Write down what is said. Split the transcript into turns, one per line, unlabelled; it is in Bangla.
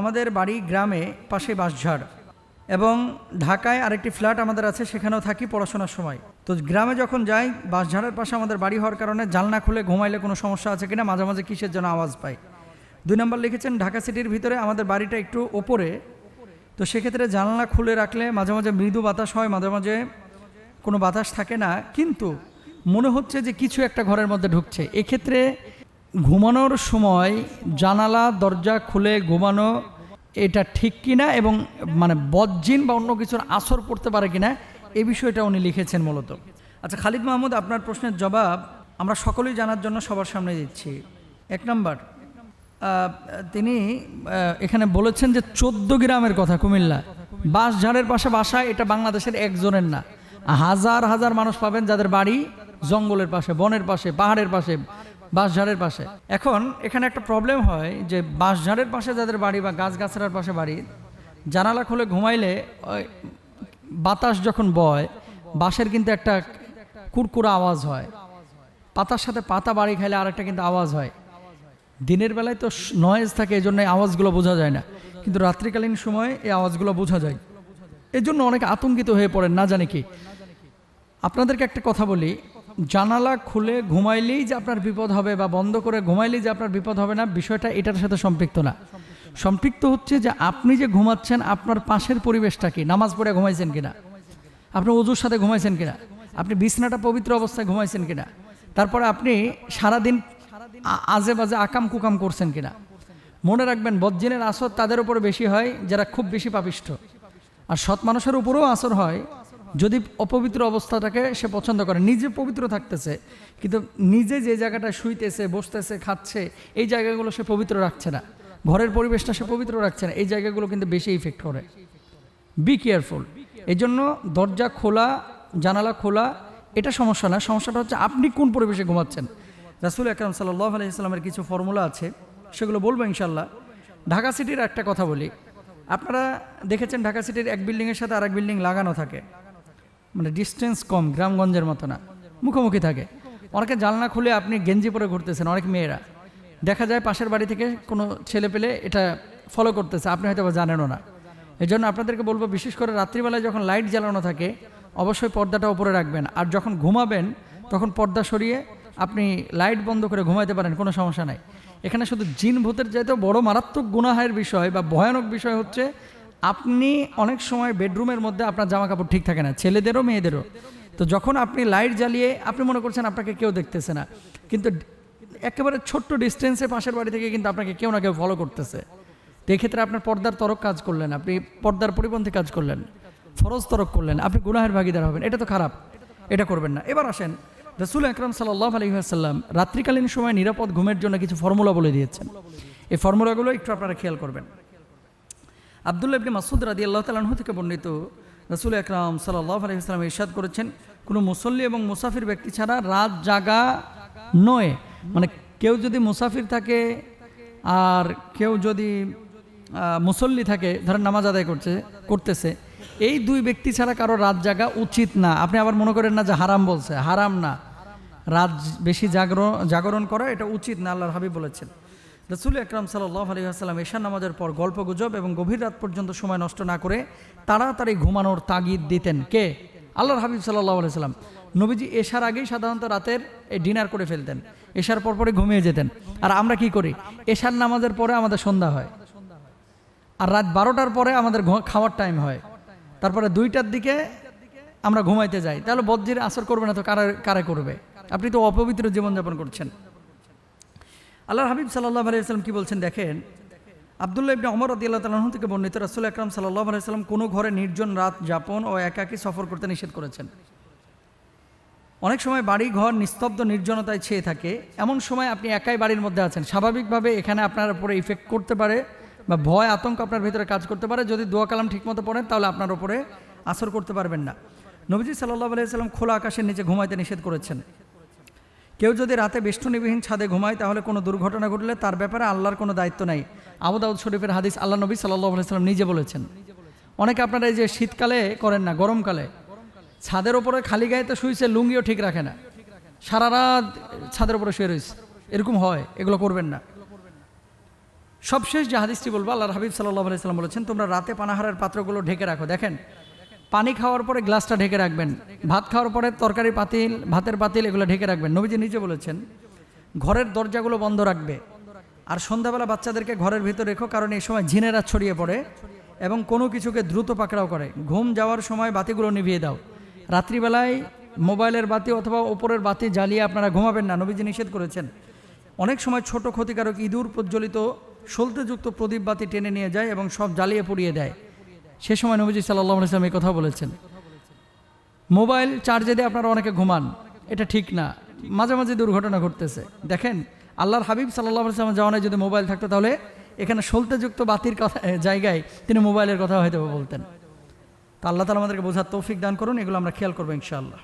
আমাদের বাড়ি গ্রামে পাশে বাঁশঝাড় এবং ঢাকায় আরেকটি ফ্ল্যাট আমাদের আছে, সেখানেও থাকি পড়াশোনার সময়। তো গ্রামে যখন যাই, বাঁশঝাড়ের পাশে আমাদের বাড়ি হওয়ার কারণে জালনা খুলে ঘুমাইলে কোনো সমস্যা আছে কিনা, মাঝে মাঝে কিসের জন্য আওয়াজ পাই। দুই নম্বর লিখেছেন, ঢাকা সিটির ভিতরে আমাদের বাড়িটা একটু ওপরে। তো সেক্ষেত্রে জানলা খুলে রাখলে মাঝে মাঝে মৃদু বাতাস হয়, মাঝে মাঝে কোনো বাতাস থাকে না। কিন্তু মনে হচ্ছে যে কিছু একটা ঘরের মধ্যে ঢুকছে। এক্ষেত্রে ঘুমানোর সময় জানালা, দরজা খুলে ঘুমানো এটা ঠিক কিনা এবং মানে বজ্জিন বা অন্য কিছুর আসর পড়তে পারে কিনা, এ বিষয়টা উনি লিখেছেন মূলত। আচ্ছা খালিদ মাহমুদ, আপনার প্রশ্নের জবাব আমরা সকলেই জানার জন্য সবার সামনে দিচ্ছি। এক নম্বর তিনি এখানে বলেছেন যে চোদ্দ গ্রামের কথা কুমিল্লা। বাঁশঝাড়ের পাশে বাসা, এটা বাংলাদেশের একজনের না। হাজার হাজার মানুষ পাবেন যাদের বাড়ি জঙ্গলের পাশে, বনের পাশে, পাহাড়ের পাশে বাঁশঝাড়ের পাশে। এখন এখানে একটা প্রবলেম হয় যে বাঁশঝাড়ের পাশে যাদের বাড়ি বা গাছগাছড়ার পাশে বাড়ি, জানালা খুলে ঘুমাইলে বাতাস যখন বয়, বাঁশের কিন্তু একটা কুরকুরা আওয়াজ হয়। পাতার সাথে পাতা বাড়ি খাইলে আরেকটা কিন্তু আওয়াজ হয়। দিনের বেলায় তো নয়েজ থাকে, এই জন্য আওয়াজগুলো বোঝা যায় না। কিন্তু রাত্রিকালীন সময়ে এই আওয়াজগুলো বোঝা যায়। এই জন্য অনেক আতঙ্কিত হয়ে পড়েন, না জানি কি? আপনাদেরকে একটা কথা বলি জানালা খুলে ঘুমাইলেই যে আপনার বিপদ হবে বা বন্ধ করে ঘুমাইলেই যে আপনার বিপদ হবে না, বিষয়টা এটার সাথে সম্পৃক্ত না। সম্পৃক্ত হচ্ছে যে আপনি যে ঘুমাচ্ছেন, আপনার পাশের পরিবেশটা কি? নামাজ পড়ে ঘুমাইছেন কিনা? আপনি অজুর সাথে ঘুমাইছেন কিনা? আপনি বিছনাটা পবিত্র অবস্থায় ঘুমাইছেন কিনা? তারপরে আপনি সারাদিন আজে বাজে আকাম কুকাম করছেন কিনা? মনে রাখবেন বজ্জিনের আসর তাদের উপরে বেশি হয়, যারা খুব বেশি পাপিষ্ঠ। আর সৎ মানুষের উপরেও আসর হয় যদি অপবিত্র অবস্থাটাকে সে পছন্দ করে, নিজে পবিত্র থাকতেছে, কিন্তু নিজে যে জায়গাটা শুইতেছে, বসতেছে, খাচ্ছে, এই জায়গাগুলো সে পবিত্র রাখছে না। ঘরের পরিবেশটা সে পবিত্র রাখছে না, এই জায়গাগুলো কিন্তু বেশি ইফেক্ট করে। বি কেয়ারফুল এই জন্য দরজা খোলা, জানালা খোলা, এটা সমস্যা না। সমস্যাটা হচ্ছে আপনি কোন পরিবেশে ঘুমাচ্ছেন? রাসুল আকরাম সাল্লাহ আলহিসাল্লামের কিছু ফর্মুলা আছে, সেগুলো বলব ইনশাল্লাহ ঢাকা সিটির একটা কথা বলি। আপনারা দেখেছেন ঢাকা সিটির এক বিল্ডিংয়ের সাথে আরেক বিল্ডিং লাগানো থাকে। মানে ডিস্টেন্স কম, গ্রামগঞ্জের মতো না। মুখোমুখি থাকে। অনেকে জানলা খুলে আপনি গেঞ্জি পরে ঘুরতেছেন, অনেক মেয়েরা। দেখা যায় পাশের বাড়ি থেকে কোনো ছেলে পেলে এটা ফলো করতেছে, আপনি হয়তো বা জানেনও না। এই জন্য আপনাদেরকে বলব, বিশেষ করে রাত্রিবেলায় যখন লাইট জ্বালানো থাকে, অবশ্যই পর্দাটা উপরে রাখবেন। আর যখন ঘুমাবেন, তখন পর্দা সরিয়ে আপনি লাইট বন্ধ করে ঘুমাইতে পারেন, কোনো সমস্যা নাই। এখানে শুধু জিন ভূতের চাইতেও বড় মারাত্মক গুনাহের বিষয় বা ভয়ানক বিষয় হচ্ছে আপনি অনেক সময় বেডরুমের মধ্যে আপনার জামা কাপড় ঠিক থাকে না, ছেলেদেরও, মেয়েদেরও। তো যখন আপনি লাইট জ্বালিয়ে আপনি মনে করছেন আপনাকে কেউ দেখতেছে না, কিন্তু একেবারে ছোট্ট ডিস্টেন্সে পাশের বাড়ি থেকে কিন্তু আপনাকে কেউ না কেউ ফলো করতেছে। তো এক্ষেত্রে আপনার পর্দার তরক কাজ করলেন, আপনি পর্দার পরিপন্থী কাজ করলেন, ফরজ তরক করলেন, আপনি গুনাহের ভাগিদার হবেন, এটা তো খারাপ, এটা করবেন না। এবার আসেন, রসুল আকরম সাল্লাহ আলহিহাসাল্লাম রাত্রিকালীন সময় নিরাপদ ঘুমের জন্য কিছু ফর্মুলা বলে দিয়েছেন। এই ফর্মুলাগুলো একটু আপনারা খেয়াল করবেন। আবদুল্লাহ ইবনে মাসুদ রাদি আল্লাহ তালাহু থেকে বর্ণিত রসুল আকরাম সাল্লাহ আলহিহাস্লাম ইরশাদ করেছেন, কোনো মুসল্লি এবং মুসাফির ব্যক্তি ছাড়া রাত জাগা নয়। মানে কেউ যদি মুসাফির থাকে আর কেউ যদি মুসল্লি থাকে, ধরেন নামাজ আদায় করছে, করতেছে, এই দুই ব্যক্তি ছাড়া কারও রাত জাগা উচিত না। আপনি আবার মনে করেন না যে হারাম বলছে, হারাম না। রাত বেশি জাগরণ জাগরণ করা এটা উচিত না, আল্লাহর হাবিব বলেছেন। রসুল আকরাম সাল্লাহ আলী আসসালাম এশার নামাজের পর গল্প গুজব এবং গভীর রাত পর্যন্ত সময় নষ্ট না করে তাড়াতাড়ি ঘুমানোর তাগিদ দিতেন। কে? আল্লাহর হাবিব সাল্লাহ আলাইসাল্লাম নবীজি এশার আগেই সাধারণত রাতের এই ডিনার করে ফেলতেন। এশার পর পরে ঘুমিয়ে যেতেন। আর আমরা কি করি? এশার নামাজের পরে আমাদের সন্ধ্যা হয়। আর রাত বারোটার পরে আমাদের খাওয়ার টাইম হয়। তারপরে দুইটার দিকে আমরা ঘুমাইতে যাই। তাহলে বজ্জির আসর করবে না তো কারে কারে করবে? আপনি তো অপবিত্র জীবনযাপন করছেন। আল্লাহর হাবিব সাল্লাহ আলাইসাল্লাম কি বলছেন দেখেন? আবদুল্লাহ ইবনে অমর রদি আল্লাহ থেকে বর্ণিত রাসুল আকরাম সাল্লাহ আলাইসাল্লাম কোনো ঘরে নির্জন রাত যাপন ও একাকী সফর করতে নিষেধ করেছেন। অনেক সময় বাড়ি ঘর নিস্তব্ধ নির্জনতায় ছেয়ে থাকে। এমন সময় আপনি একাই বাড়ির মধ্যে আছেন। স্বাভাবিকভাবে এখানে আপনার উপরে ইফেক্ট করতে পারে বা ভয়, আতঙ্ক আপনার ভিতরে কাজ করতে পারে। যদি দোয়া কালাম ঠিকমতো পড়েন, তাহলে আপনার উপরে আসর করতে পারবেন না। নবীজি সাল্লাহ আলাইসাল্লাম খোলা আকাশের নিচে ঘুমাইতে নিষেধ করেছেন। কেউ যদি রাতে বেষ্টনীবিহীন ছাদে ঘুমায়, তাহলে কোনো দুর্ঘটনা ঘটলে তার ব্যাপারে আল্লাহর কোনো দায়িত্ব নাই। আবু দাউদ শরীফের হাদিস আল্লাহ নবী সাল্লাহ আলাইসাল্লাম নিজে বলেছেন। অনেকে আপনারা এই যে শীতকালে করেন না, গরমকালে, ছাদের ওপরে খালি গায়ে তো শুয়েছে লুঙ্গিও ঠিক রাখে না। সারা রাত ছাদের ওপরে শুয়ে রয়েছে। এরকম হয়, এগুলো করবেন না। সবশেষ যে হাদিসটি বলব আল্লাহ হাবিব সাল্লাহ আলাইসাল্লাম বলেছেন, তোমরা রাতে পানাহারের পাত্রগুলো ঢেকে রাখো। দেখেন পানি খাওয়ার পরে গ্লাসটা ঢেকে রাখবেন। ভাত খাওয়ার পরে তরকারি পাতিল, ভাতের পাতিল এগুলো ঢেকে রাখবেন। নবীজি নিজে বলেছেন, ঘরের দরজাগুলো বন্ধ রাখবে। আর সন্ধ্যাবেলা বাচ্চাদেরকে ঘরের ভিতর রেখো, কারণ এই সময় ঝিনেরা ছড়িয়ে পড়ে এবং কোনো কিছুকে দ্রুত পাকড়াও করে। ঘুম যাওয়ার সময় বাতিগুলো নিভিয়ে দাও। রাত্রিবেলায় মোবাইলের বাতি অথবা ওপরের বাতি জ্বালিয়ে আপনারা ঘুমাবেন না। নবীজি নিষেধ করেছেন। অনেক সময় ছোট ক্ষতিকারক ইঁদুর প্রজ্বলিত, সলতেযুক্ত প্রদীপ বাতি টেনে নিয়ে যায় এবং সব জ্বালিয়ে পুড়িয়ে দেয়। সে সময় নবীজি সাল্লাহ ইসলাম এই কথা বলেছেন। মোবাইল চার্জে দিয়ে আপনারা অনেকে ঘুমান, এটা ঠিক না। মাঝে মাঝে দুর্ঘটনা ঘটতেছে। দেখেন, আল্লাহর হাবিব সাল্লাহ ইসলামের জামানায় যদি মোবাইল থাকতো, তাহলে এখানে সলতেযুক্ত বাতির কথা জায়গায় তিনি মোবাইলের কথা হয়তো বলতেন। তা আল্লাহ তালা আমাদেরকে বোঝার তৌফিক দান করুন, এগুলো আমরা খেয়াল করব ইনশাআল্লাহ।